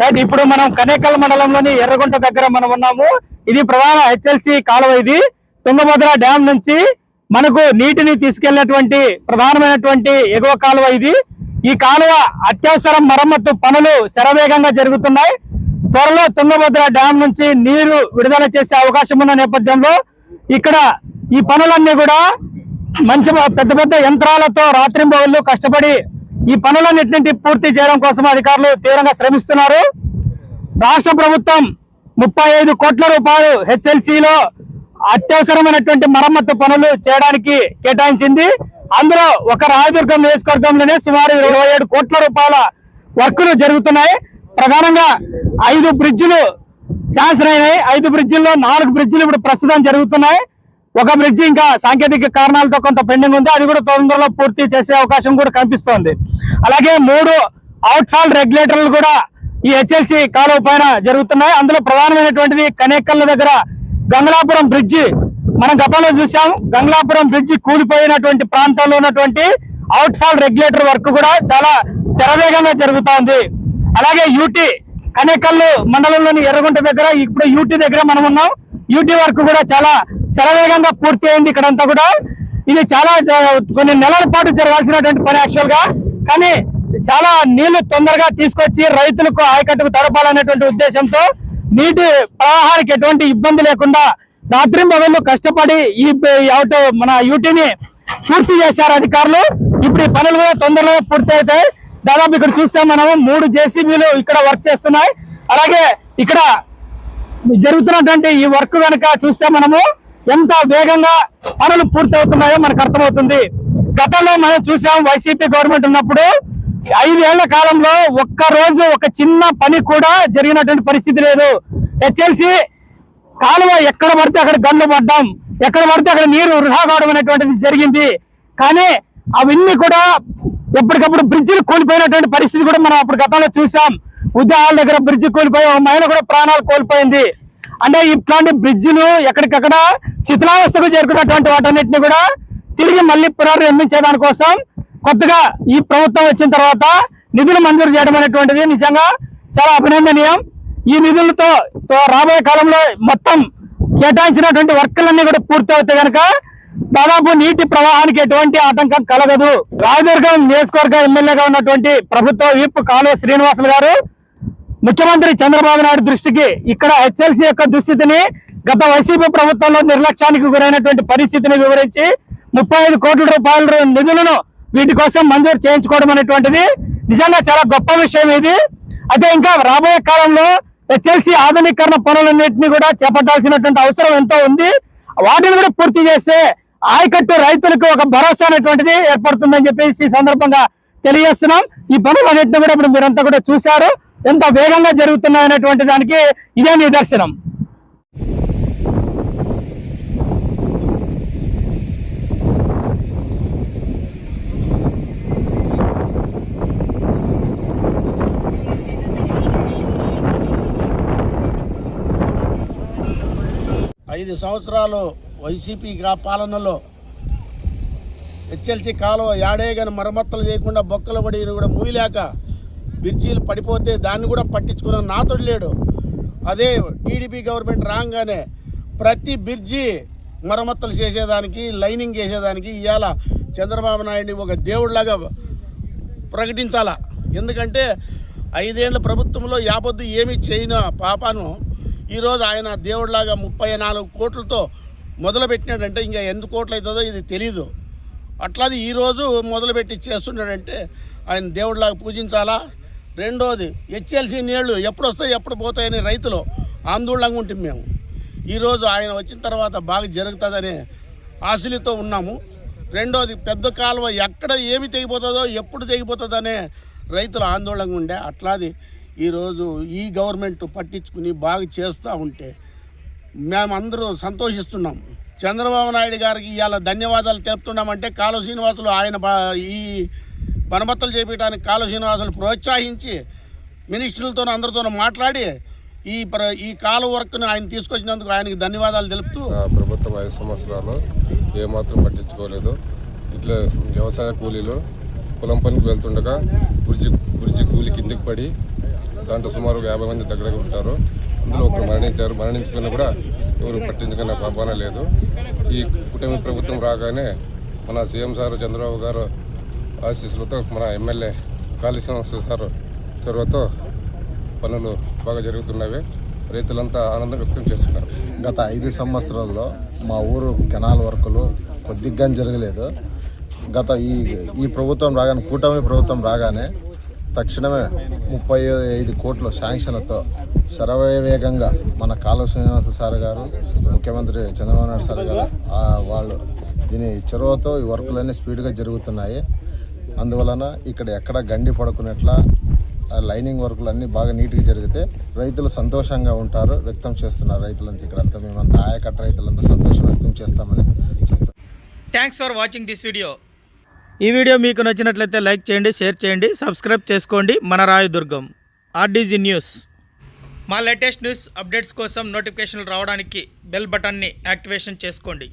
Right ఇప్పుడు మనం కనేకల్ మండలంలోని ఎర్రగుంట దగ్గర మనం ఉన్నాము. ఇది ప్రధాన హెచ్ఎల్సి కాలువ ఇది. తుంగభద్ర డ్యామ్ నుంచి మనకు నీటిని తీసుకెళ్ళినటువంటి ప్రధానమైనటువంటి ఎగువ కాలువ ఇది. ఈ కాలువ అత్యవసరం మరమ్మతు పనులు శరవేగంగా జరుగుతున్నాయి. త్వరలో తుంగభద్ర డ్యామ్ నుంచి నీరు విడుదల చేసే అవకాశం ఉన్న నేపథ్యంలో ఇక్కడ ఈ పనులన్నీ కూడా మంచి పెద్ద పెద్ద యంత్రాలతో రాత్రింబవళ్ళు కష్టపడి ఈ పనులన్నింటినీ పూర్తి చేయడం కోసం అధికారులు తీవ్రంగా శ్రమిస్తున్నారు. రాష్ట్ర ప్రభుత్వం ముప్పై ఐదు కోట్ల రూపాయలు హెచ్ఎల్సిలో అత్యవసరమైనటువంటి మరమ్మతు పనులు చేయడానికి కేటాయించింది. అందులో ఒక రాయదుర్గం నియోజకవర్గంలోనే సుమారు ఇరవై ఏడు కోట్ల రూపాయల వర్కులు జరుగుతున్నాయి. ప్రధానంగా ఐదు బ్రిడ్జిలు శాంక్షన్ అయినాయి ఐదు బ్రిడ్జిల్లో నాలుగు బ్రిడ్జిలు ఇప్పుడు ప్రస్తుతం జరుగుతున్నాయి. ఒక బ్రిడ్జి ఇంకా సాంకేతిక కారణాలతో కొంత పెండింగ్ ఉంది. అది కూడా తొందరలో పూర్తి చేసే అవకాశం కూడా కనిపిస్తోంది. అలాగే మూడు అవుట్ ఫాల్ రెగ్యులేటర్లు కూడా ఈ హెచ్ఎల్సి కాలువ పైన జరుగుతున్నాయి. అందులో ప్రధానమైనటువంటిది కనేకల్ల దగ్గర గంగలాపురం బ్రిడ్జి మనం గతంలో చూసాం గంగలాపురం బ్రిడ్జి కూలిపోయినటువంటి ప్రాంతంలో ఉన్నటువంటి అవుట్ఫాల్ రెగ్యులేటర్ వర్క్ కూడా చాలా శరవేగంగా జరుగుతూ ఉంది అలాగే యూటీ కనేకల్లు మండలంలోని ఎర్రగుంట దగ్గర ఇప్పుడు యూటీ దగ్గర మనం ఉన్నాం. యూటీ వర్క్ కూడా చాలా శరవేగంగా పూర్తి అయింది ఇక్కడంతా కూడా. ఇది చాలా కొన్ని నెలల పాటు జరగాల్సినటువంటి పని యాక్చువల్గా. కానీ చాలా నీళ్ళు తొందరగా తీసుకొచ్చి రైతులకు ఆయకట్టుకు తడపాలనేటువంటి ఉద్దేశంతో నీటి ప్రవాహానికి ఎటువంటి ఇబ్బంది లేకుండా రాత్రింబగళ్ళు కష్టపడి ఈ ఈ అవుట్ మన యూటీని పూర్తి చేశారు అధికారులు. ఇప్పుడు ఈ పనులు కూడా తొందరగా పూర్తి అవుతాయి. దాదాపు ఇక్కడ చూస్తే మనము మూడు జేసీబీలు ఇక్కడ వర్క్ చేస్తున్నాయి. అలాగే ఇక్కడ జరుగుతున్నటువంటి ఈ వర్క్ కనుక చూస్తే మనము ఎంత వేగంగా పనులు పూర్తి అవుతున్నాయో మనకు అర్థమవుతుంది. గతంలో మనం చూసాం వైసీపీ గవర్నమెంట్ ఉన్నప్పుడు ఐదేళ్ళ కాలంలో ఒక్క రోజు ఒక చిన్న పని కూడా జరిగినటువంటి పరిస్థితి లేదు. హెచ్ఎల్సి కాలువ ఎక్కడ పడితే అక్కడ గండ్లు పడ్డాం. ఎక్కడ పడితే అక్కడ నీరు వృధా కావడం అనేటువంటిది జరిగింది. కానీ అవన్నీ కూడా ఎప్పటికప్పుడు బ్రిడ్జిలు కూలిపోయినటువంటి పరిస్థితి కూడా మనం అప్పుడు గతంలో చూసాం. ఉద్యోగాల దగ్గర బ్రిడ్జి కూలిపోయి ఒక మహిళ కూడా ప్రాణాలు కోల్పోయింది. అంటే ఇట్లాంటి బ్రిడ్జిలు ఎక్కడికక్కడ శిథిలావస్థకు చేరుకున్నటువంటి వాటన్నిటిని కూడా తిరిగి మళ్ళీ పునర్నిర్మించేదాని దానికోసం కొత్తగా ఈ ప్రభుత్వం వచ్చిన తర్వాత నిధులు మంజూరు చేయడం అనేటువంటిది నిజంగా చాలా అభినందనీయం. ఈ నిధులతో తో రాబోయే కాలంలో మొత్తం కేటాయించినటువంటి వర్కులన్నీ కూడా పూర్తి అవుతాయి కనుక దాదాపు నీటి ప్రవాహానికి ఎటువంటి ఆటంకం కలగదు. రాయదుర్గం నియోజకవర్గ ఎమ్మెల్యేగా ఉన్నటువంటి ప్రభుత్వ విప్ కాలువ శ్రీనివాసులు గారు ముఖ్యమంత్రి చంద్రబాబు నాయుడు దృష్టికి ఇక్కడ హెచ్ఎల్సి యొక్క దుస్థితిని గత వైసీపీ ప్రభుత్వంలో నిర్లక్ష్యానికి గురైనటువంటి పరిస్థితిని వివరించి ముప్పై ఐదు కోట్ల రూపాయల నిధులను వీటి కోసం మంజూరు చేయించుకోవడం అనేటువంటిది నిజంగా చాలా గొప్ప విషయం ఇది. అయితే ఇంకా రాబోయే కాలంలో హెచ్ఎల్సి ఆధునీకరణ పనులన్నింటినీ కూడా చేపట్టాల్సినటువంటి అవసరం ఎంతో ఉంది. వాటిని కూడా పూర్తి చేస్తే ఆయకట్టు రైతులకు ఒక భరోసా అనేటువంటిది ఏర్పడుతుందని చెప్పేసి ఈ సందర్భంగా తెలియజేస్తున్నాం. ఈ పనులన్నింటినీ కూడా ఇప్పుడు మీరంతా కూడా చూశారు. ఎంత వేగంగా జరుగుతున్నాయి అనేటువంటి దానికి ఇదే నిదర్శనం. ఐదు సంవత్సరాలు వైసీపీ పాలనలో హెచ్ఎల్సీ కాలువ యాడేగాని మరమ్మతులు చేయకుండా బొక్కలు పడి కూడా మూయలేక బ్రిడ్జీలు పడిపోతే దాన్ని కూడా పట్టించుకున్న నాతోడు లేడు. అదే టీడీపీ గవర్నమెంట్ రాగానే ప్రతి బ్రిడ్జి మరమ్మతులు చేసేదానికి లైనింగ్ చేసేదానికి ఇవాళ చంద్రబాబు నాయుడిని ఒక దేవుడిలాగా ప్రకటించాలా? ఎందుకంటే ఐదేళ్ళ ప్రభుత్వంలో యాపొద్దు ఏమీ చేయని పాపాను ఈరోజు ఆయన దేవుడిలాగా ముప్పై నాలుగు కోట్లతో మొదలుపెట్టినాడంటే ఇంకా ఎన్ని కోట్లు అవుతుందో ఇది తెలీదు. అట్లాది ఈరోజు మొదలుపెట్టి చేస్తున్నాడంటే ఆయన దేవుడిలాగా పూజించాలా? రెండోది హెచ్ఎల్సీ నీళ్ళు ఎప్పుడు వస్తాయి ఎప్పుడు పోతాయని రైతులు ఆందోళనగా ఉంటుంది మేము. ఈరోజు ఆయన వచ్చిన తర్వాత బాగా జరుగుతుందనే ఆశలతో ఉన్నాము. రెండోది పెద్ద కాలువ ఎక్కడ ఏమి తెగిపోతుందో ఎప్పుడు తెగిపోతుందనే రైతులు ఆందోళనగా ఉండే. అట్లాది ఈరోజు ఈ గవర్నమెంట్ పట్టించుకుని బాగా చేస్తూ ఉంటే మేమందరూ సంతోషిస్తున్నాం. చంద్రబాబు నాయుడు గారికి ఇవాళ ధన్యవాదాలు తెలుపుతున్నామంటే కాలువ శ్రీనివాసులు ఆయన బా- ఈ మరమ్మతులు చేపించడానికి కాలువ శ్రీనివాసులు ప్రోత్సహించి మినిస్టర్లతో అందరితో మాట్లాడి ఈ ఈ కాలు వర్క్ను ఆయన తీసుకొచ్చినందుకు ఆయనకి ధన్యవాదాలు తెలుపుతూ ఆ ప్రభుత్వం ఐదు సంవత్సరాలు ఏమాత్రం పట్టించుకోలేదు. ఇట్లా వ్యవసాయ కూలీలు పొలం పనికి వెళ్తుండగా బ్రిడ్జి బ్రిడ్జి కూలి కిందికి పడి దాంట్లో సుమారు యాభై మంది దగ్గర ఉంటారు. అందులో ఒకరు మరణించారు. మరణించుకున్న కూడా ఎవరు పట్టించుకున్న పాపాన లేదు. ఈ కుటుంబ ప్రభుత్వం రాగానే మన సీఎం సార్ చంద్రబాబు గారు ఆశీస్సులతో మన ఎమ్మెల్యే కాళీశ్వరం సార్ చొరవతో పనులు బాగా జరుగుతున్నవి. రైతులంతా ఆనందం వ్యక్తం చేస్తున్నారు. గత ఐదు సంవత్సరాల్లో మా ఊరు కెనాల్ వర్కులు కొద్దిగా జరగలేదు. గత ఈ ఈ ప్రభుత్వం రాగానే కూటమి ప్రభుత్వం రాగానే తక్షణమే ముప్పై ఐదు కోట్ల శాంక్షన్లతో శరవేగంగా మన కాలువ శ్రీనివాస సార్ గారు ముఖ్యమంత్రి చంద్రబాబు నాయుడు సార్ గారు వాళ్ళు దీని చొరవతో ఈ వర్కులన్నీ స్పీడ్గా జరుగుతున్నాయి. అందువలన ఇక్కడ ఎక్కడ గండి పడుకునేట్లా లైనింగ్ వర్కులు అన్నీ బాగా నీట్గా జరిగితే రైతులు సంతోషంగా ఉంటారు వ్యక్తం చేస్తున్నారు రైతులంతా ఇక్కడంతా మేమంతా ఆయకట్ట రైతులంతా సంతోషం వ్యక్తం చేస్తామని thanks for watching this video ఈ వీడియో మీకు నచ్చినట్లయితే లైక్ చేయండి షేర్ చేయండి సబ్స్క్రైబ్ చేసుకోండి. మన రాయదుర్గం ఆర్డీజీ న్యూస్. మా లేటెస్ట్ న్యూస్ అప్డేట్స్ కోసం నోటిఫికేషన్లు రావడానికి బెల్ బటన్ని యాక్టివేషన్ చేసుకోండి.